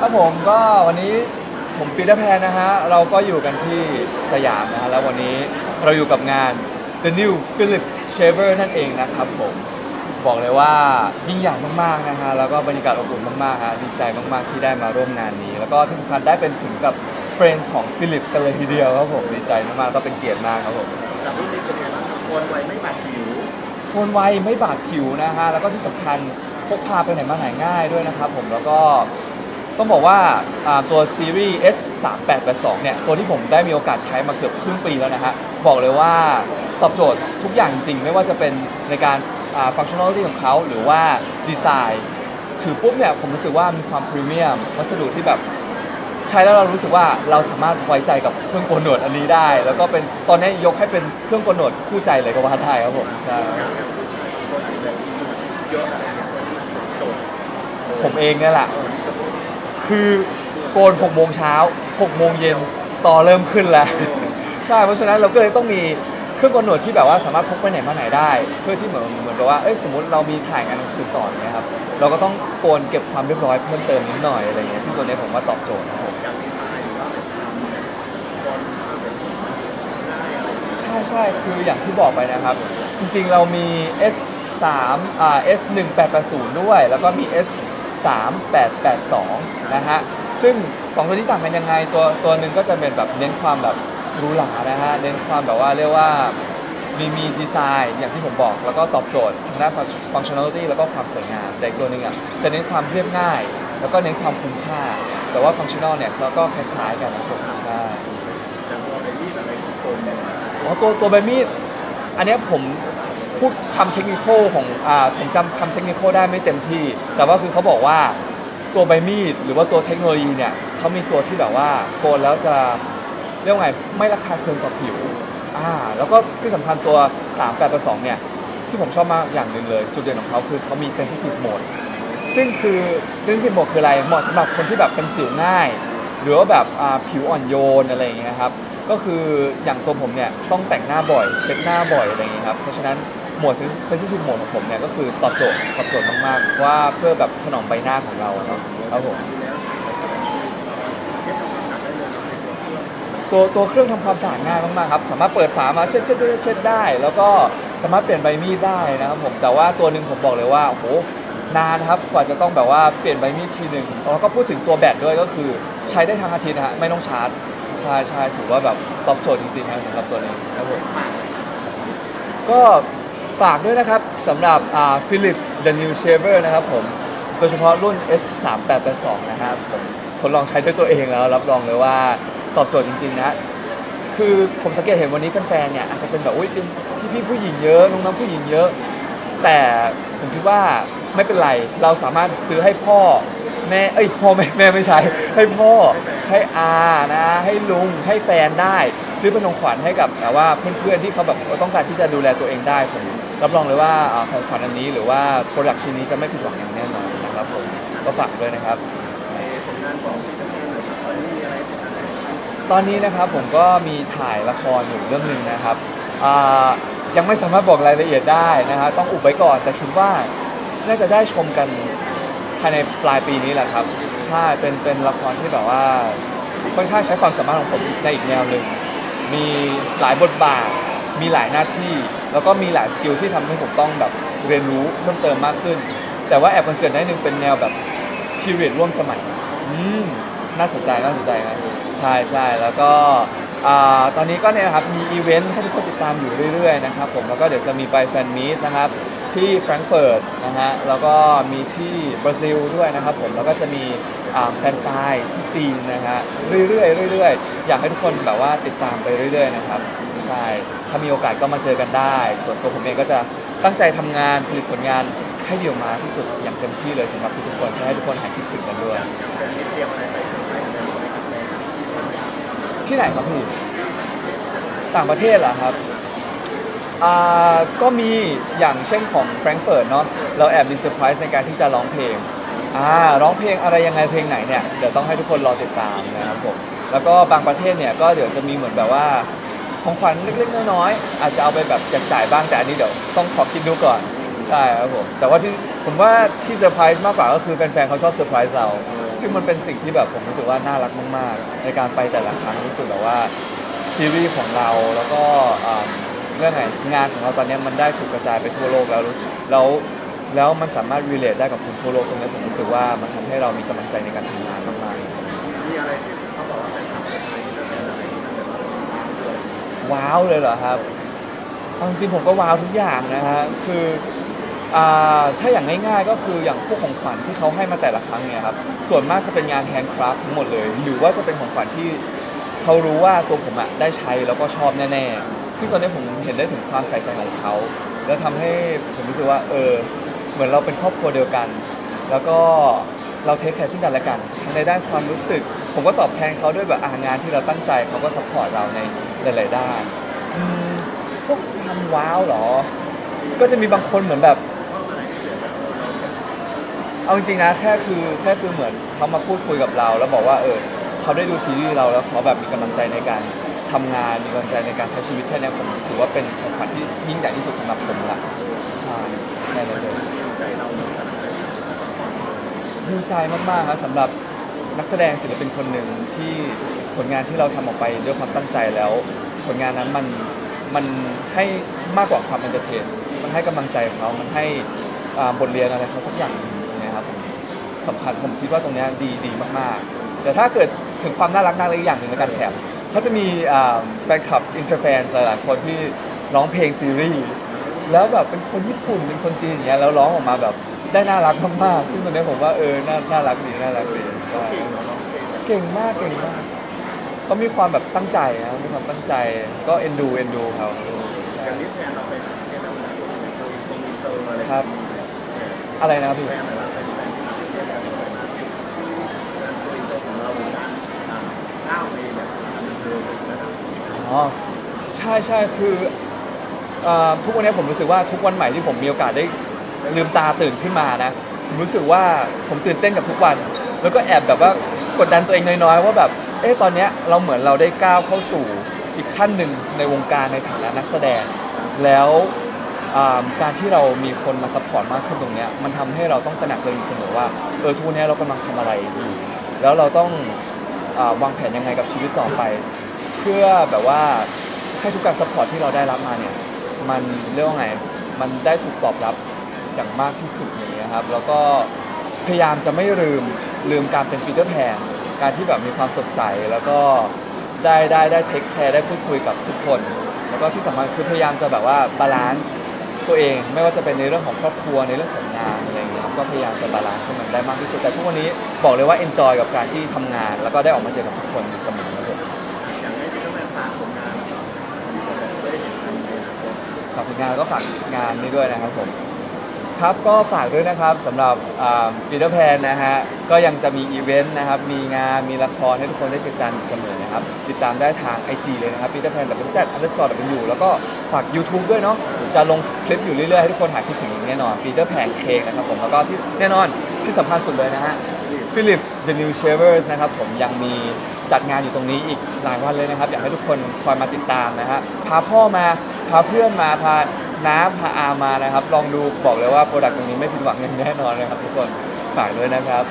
ครับผมก็วันนี้ผมปีเตอร์แพนนะฮะ เราก็อยู่กันที่สยามนะฮะ แล้ววันนี้เราอยู่กับงาน The New Philips Shaver นั่นเองนะครับผม บอกเลยว่ายิ่งใหญ่มากๆนะฮะ แล้วก็บรรยากาศอบอุ่นมากๆฮะ ดีใจมากๆที่ได้มาร่วมงานนี้ แล้วก็ที่สำคัญได้เป็นถึงกับ Friends ของ Philips กันเลยทีเดียวครับผม ดีใจมากๆก็เป็นเกียรติมากครับผมกับรุ่นนี้เป็นยังไงบ้างครับโอนไวไม่บาดผิวโทนไวไม่บาดผิวนะฮะ แล้วก็ที่สำคัญพกพาไปไหนมาไหนง่ายด้วยนะครับผม แล้วก็ ต้องบอกว่าอ่าตัวซีรีส์ S 3 8 8 2เนี่ยตัวที่ผมได้มีโอกาสใช้มาเกือบครึ่งปีแล้วนะฮะบอกเลยว่าตอบโจทย์ทุกอย่างจริง ไม่ว่าจะเป็นในการฟังชั่นอลที่ของเขาหรือว่าดีไซน์ถือปุ๊บเนี่ยผมรู้สึกว่ามีความพรีเมียมวัสดุที่แบบใช้แล้วเรารู้สึกว่าเราสามารถไว้ใจกับเครื่องโกนหนวดอันนี้ได้ แล้วก็เป็นตอนนี้ยกให้เป็นเครื่องโกนหนวดคู่ใจเลยก็ว่าได้ครับผมใช่ผมเองเนี่ยแหละ คือโกน6โมงเช้า6โมงเย็นต่อเริ่มขึ้นแล้ว ใช่เพราะฉะนั้นเราก็เลยต้องมีเครื่องกนหนวดที่แบบว่าสามารถพกไปไหนมาไหนได้ เพื่อที่เหมือนเหมือนกับว่าเอ้ยสมมติเรามีถ่ายงานกลางคืนต่ออย่างเงี้ยครับเราก็ต้องโกนเก็บความเรียบร้อยเพิ่มเติมนิดหน่อยอะไรเงี้ยซึ่งตัวเนี้ยผมว่าตอบโจทย์ครับผมอย่างดีไซน์หรือว่าแบบทำแบบบอลมาแบบง่ายอะไรอย่างเงี้ยใช่ใช่คืออย่างที่บอกไปนะครับ จริงๆเรามี S 3อ่า S 1 8 8 0ด้วย แล้วก็มี S 3 8 8 2 นะฮะ ซึ่งสองตัวนี้ต่างกันยังไง ตัวตัวหนึ่งก็จะเป็นแบบเน้นความแบบหรูหรานะฮะ เน้นความแบบว่าเรียกว่ามีมีดีไซน์อย่างที่ผมบอก แล้วก็ตอบโจทย์ทางด้านฟังชั่นอลิตี้แล้วก็ความสวยงาม แต่อีกตัวหนึ่งอะจะเน้นความเรียบง่าย แล้วก็เน้นความคุ้มค่า แต่ว่าฟังชั่นอลเนี่ยเราก็คล้ายๆกันนะครับผมใช่อย่างตัวไอ้มีดอะไรของคนเนี่ยอ๋อตัวตัวใบมีดอันเนี้ยผม พูดคำเทคนิคของอ่าผมจำคำเทคนิคได้ไม่เต็มที่ แต่ว่าคือเขาบอกว่าตัวใบมีดหรือว่าตัวเทคโนโลยีเนี่ยเขามีตัวที่แบบว่าโกนแล้วจะเรียกว่าไงไม่ระคายเคืองต่อผิวอ่าแล้วก็ที่สำคัญตัว 3 8 2เนี่ยที่ผมชอบมากอย่างหนึ่งเลย จุดเด่นของเขาคือเขามี sensitive mode ซึ่งคือ sensitive mode คืออะไรเหมาะสำหรับคนที่แบบเป็นสิวง่าย หรือว่าแบบอ่าผิวอ่อนโยนอะไรอย่างเงี้ยครับก็คืออย่างตัวผมเนี่ยต้องแต่งหน้าบ่อย เช็ดหน้าบ่อยอะไรอย่างเงี้ยครับเพราะฉะนั้น หมวด sensitive mode ของผมเนี่ยก็คือตอบโจทย์ตอบโจทย์มากๆว่าเพื่อแบบถนอมใบหน้าของเราเนาะครับผมอยู่แล้วเทียบกับความตัวตัวเครื่องทำความสะอาดง่ายมากๆครับสามารถเปิดฝามาเช็ดเช็ดเช็ดเช็ดได้ แล้วก็สามารถเปลี่ยนใบมีดได้นะครับผมแต่ว่าตัวหนึ่งผมบอกเลยว่าโอ้โหนานครับกว่าจะต้องแบบว่าเปลี่ยนใบมีดทีหนึ่งแล้วก็พูดถึงตัวแบตด้วยก็คือใช้ได้ทั้งอาทิตย์นะฮะไม่ต้องชาร์จใช่ใช่ถือว่าแบบตอบโจทย์จริงๆนะสำหรับตัวนี้ครับผมก็ ฝากด้วยนะครับสำหรับอ่า Philips The New Shaver นะครับผม โดยเฉพาะรุ่น S 3 8 8 2นะครับผมทดลองใช้ด้วยตัวเองแล้ว รับรองเลยว่าตอบโจทย์จริง ๆ นะ คือผมสังเกตเห็นวันนี้แฟนๆเนี่ยอาจจะเป็นแบบอุ้ยเป็นพี่ๆผู้หญิงเยอะน้องๆผู้หญิงเยอะ แต่ผมคิดว่าไม่เป็นไรเราสามารถซื้อให้พ่อแม่เอ้ยพ่อแม่แม่ไม่ใช่ให้พ่อให้อานะให้ลุงให้แฟนได้ ซื้อเป็นของขวัญให้กับแต่ว่าเพื่อนๆที่เขาแบบต้องการที่จะดูแลตัวเองได้ผม รับรองเลยว่าอ่าของขวัญอันนี้หรือว่าโปรดักชิ้นนี้จะไม่ผิดหวังอย่างแน่นอนนะครับผมก็ฝากด้วยนะครับ ในผลงานของพี่เจ้าหน่อยครับตอนนี้มีอะไรผลงานอะไรบ้างตอนนี้นะครับผมก็มีถ่ายละครอยู่เรื่องหนึ่งนะครับอ่ายังไม่สามารถบอกรายละเอียดได้นะฮะต้องอุบไว้ก่อนแต่คิดว่าน่าจะได้ชมกันภายในปลายปีนี้แหละครับใช่เป็นเป็นละครที่แบบว่าค่อนข้างใช้ความสามารถของผมในอีกแนวหนึ่งมีหลายบทบาท มีหลายหน้าที่ แล้วก็มีหลายสกิลที่ทำให้ผมต้องแบบเรียนรู้เพิ่มเติมมากขึ้น แต่ว่าแอบมันเกิดได้หนึ่งเป็นแนวแบบ period ร่วมสมัยอืมน่าสนใจน่าสนใจนะใช่ใช่แล้วก็อ่าตอนนี้ก็เนี่ยนะครับมีอีเวนต์ให้ทุกคนติดตามอยู่เรื่อยๆนะครับผมแล้วก็เดี๋ยวจะมีไปแฟนมีตนะครับที่แฟรงก์เฟิร์ตนะฮะแล้วก็มีที่บราซิลด้วยนะครับผมแล้วก็จะมีอ่าแฟนไซน์ที่จีนนะฮะเรื่อยๆเรื่อยๆ อยากให้ทุกคนแบบว่าติดตามไปเรื่อยๆนะครับ ใช่ ถ้ามีโอกาสก็มาเจอกันได้ ส่วนตัวผมเองก็จะตั้งใจทำงานผลิตผลงานให้เดี่ยวมาที่สุดอย่างเต็มที่เลยสำหรับทุกๆคนเพื่อให้ทุกคนหายคิดถึงกันด้วย อย่างแบบนี้เตรียมอะไรไปเซอร์ไพรส์กันไหมครับแม่ที่ไหนครับพี่ ต่างประเทศเหรอครับ อ่า ก็มีอย่างเช่นของแฟรงก์เฟิร์ตเนาะ เราแอบมีเซอร์ไพรส์ในการที่จะร้องเพลง อ่า ร้องเพลงอะไรยังไงเพลงไหนเนี่ย เดี๋ยวต้องให้ทุกคนรอติดตามนะครับผม แล้วก็บางประเทศเนี่ยก็เดี๋ยวจะมีเหมือนแบบว่า ของขวัญเล็กๆน้อยๆอาจจะเอาไปแบบแจกจ่ายบ้างแต่อันนี้เดี๋ยวต้องขอคิดดูก่อนใช่ครับผมแต่ว่าที่ผมว่าที่เซอร์ไพรส์มากกว่าก็คือแฟนๆเขาชอบเซอร์ไพรส์เราซึ่งมันเป็นสิ่งที่แบบผมรู้สึกว่าน่ารักมากๆ ในการไปแต่ละครั้งรู้สึกแบบว่าซีรีส์ของเราแล้วก็เรื่องไงงานของเราตอนนี้มันได้ถูกกระจายไปทั่วโลกแล้วรู้สึกแล้วแล้วมันสามารถ relate ได้กับคนทั่วโลกตรงนี้ผมรู้สึกว่ามันทำให้เรามีกำลังใจในการทำงานมากๆมีอะไรที่เขาบอกว่าเป็นทำเป็นไทยที่เป็นอะไรที่มันเป็นแบบว้าวเลย ว้าวเลยเหรอครับเอาจริงๆผมก็ว้าวทุกอย่างนะฮะคืออ่าถ้าอย่างง่ายๆก็คืออย่างพวกของขวัญที่เขาให้มาแต่ละครั้งเนี่ยครับส่วนมากจะเป็นงานแฮนด์คราฟทั้งหมดเลย หรือว่าจะเป็นของขวัญที่เขารู้ว่าตัวผมอะได้ใช้แล้วก็ชอบแน่ๆซึ่งตอนนี้ผมเห็นได้ถึงความใส่ใจของเขาแล้วทำให้ผมรู้สึกว่าเออเหมือนเราเป็นครอบครัวเดียวกัน แล้วก็เราเทคแคร์ซึ่งกันและกันในด้านความรู้สึก ผมก็ตอบแทนเขาด้วยแบบงานที่เราตั้งใจเขาก็สปอร์ตเราใน หลายๆด้านอืมพวกความว้าวเหรอ ก็จะมีบางคนเหมือนแบบชอบอะไรที่แบบเออเราเป็นเอาจริงๆนะแค่คือแค่คือเหมือนเขามาพูดคุยกับเรา แล้วบอกว่าเออเขาได้ดูซีรีส์เราแล้วเขาแบบมีกำลังใจในการทำงานมีกำลังใจในการใช้ชีวิตแค่เนี้ยผมถือว่าเป็นของขวัญที่ยิ่งใหญ่ที่สุดสำหรับผมละใช่แค่นั้นเลยใจเราขนาดไหนภูมิใจมากๆครับสำหรับ นักแสดงศิลปินคนหนึ่งที่ผลงานที่เราทำออกไปด้วยความตั้งใจแล้ว ผลงานนั้นมันมันให้มากกว่าความเอนเตอร์เทนมันให้กำลังใจเขามันให้อ่าบทเรียนอะไรเขาสักอย่างหนึ่งนะครับผมสำคัญผมคิดว่าตรงเนี้ยดีดีมากๆ แต่ถ้าเกิดถึงความน่ารักน่ารักอีกอย่างหนึ่งในการแถมเขาจะมีอ่าแฟนคลับอินเตอร์แฟนหลายๆคนที่ร้องเพลงซีรีส์แล้วแบบเป็นคนญี่ปุ่นเป็นคนจีนอย่างเงี้ยแล้วร้องออกมาแบบ ได้น่ารักมากๆซึ่งตรงเนี้ผมว่าเออน่าน่ารักดีน่ารักดีใช่เก่งมากเก่งมากเขามีความแบบตั้งใจนะมีความตั้งใจก็เอ็นดูเอ็นดูเขาอย่างนี้แทนเราไปต่างประเทศแล้วมันโกอินเตอร์อะไรครับ อะไรนะครับพี่แทนเราไปต่างประเทศแล้วไปมาสิงานโกอินเตอร์ของเราด้านก้าวไปแบบการดำเนินระดับอ๋อใช่ใช่คืออ่อทุกวันนี้ผมรู้สึกว่าทุกวันใหม่ที่ผมมีโอกาสได้ ลืมตาตื่นขึ้นมานะผมรู้สึกว่าผมตื่นเต้นกับทุกวัน แล้วก็แอบแบบว่ากดดันตัวเองน้อยๆว่าแบบเอ๊ะตอนเนี้ยเราเหมือนเราได้ก้าวเข้าสู่อีกขั้นหนึ่งในวงการในฐานะนักแสดง แล้วการที่เรามีคนมาซัพพอร์ตมากขึ้นตรงเนี้ยมันทำให้เราต้องตระหนักเองเสมอว่าเออทุกวันนี้เรากำลังทำอะไรอยู่แล้วเราต้องอวางแผนยังไงกับชีวิตต่อไป เพื่อแบบว่าให้ทุกการซัพพอร์ตที่เราได้รับมาเนี่ยมันเรียกว่าไงมันได้ถูกตอบรับ อย่างมากที่สุดอย่างเงี้ยครับ แล้วก็พยายามจะไม่ลืมลืมการเป็นปีเตอร์แพนการที่แบบมีความสดใสแล้วก็ได้ได้ได้เทคแคร์ได้พูดคุยกับทุกคน แล้วก็ที่สำคัญคือพยายามจะแบบว่าบาลานซ์ตัวเองไม่ว่าจะเป็นในเรื่องของครอบครัวในเรื่องของงานอะไรอย่างเงี้ยครับก็พยายามจะบาลานซ์ให้มันได้มากที่สุดแต่ทุกวันนี้บอกเลยว่าเอนจอยกับการที่ทำงาน แล้วก็ได้ออกมาเจอกับทุกคนเสมอครับผมอย่างนี้ที่ต้องมาฝากผลงานแล้วก็ได้เห็นกันในอนาคต ฝากผลงานแล้วก็ฝากงานนี้ด้วยนะครับผม ครับก็ฝากด้วยนะครับสำหรับปีเตอร์แพนนะฮะก็ยังจะมีอีเวนต์นะครับมีงานมีละครให้ทุกคนได้ติดตามอยู่เสมอนะครับติดตามได้ทาง IG เลยนะครับ Peter Pan W Z underscore W แล้วก็ฝาก YouTube ด้วยเนาะจะลงคลิปอยู่เรื่อยๆให้ทุกคนหาคิดถึงแน่นอน Peter Pan Cake นะครับผมแล้วก็ที่แน่นอนที่สำคัญสุดเลยนะฮะ Philips The New Shavers นะครับผมยังมีจัดงานอยู่ตรงนี้อีกหลายวันเลยนะครับ อยากให้ทุกคนคอยมาติดตามนะฮะพาพ่อมาพาเพื่อนมาพา น้าพาอามานะครับ ลองดูบอกเลยว่าโปรดักต์ตรงนี้ไม่ผิดหวังอย่างแน่นอนเลยครับทุกคนฝากด้วยนะครับ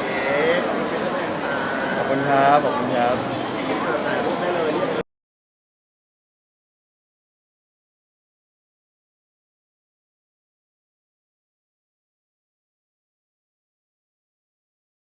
เอ๊ะขอบคุณเป็นแฟนตาขอบคุณครับขอบคุณครับ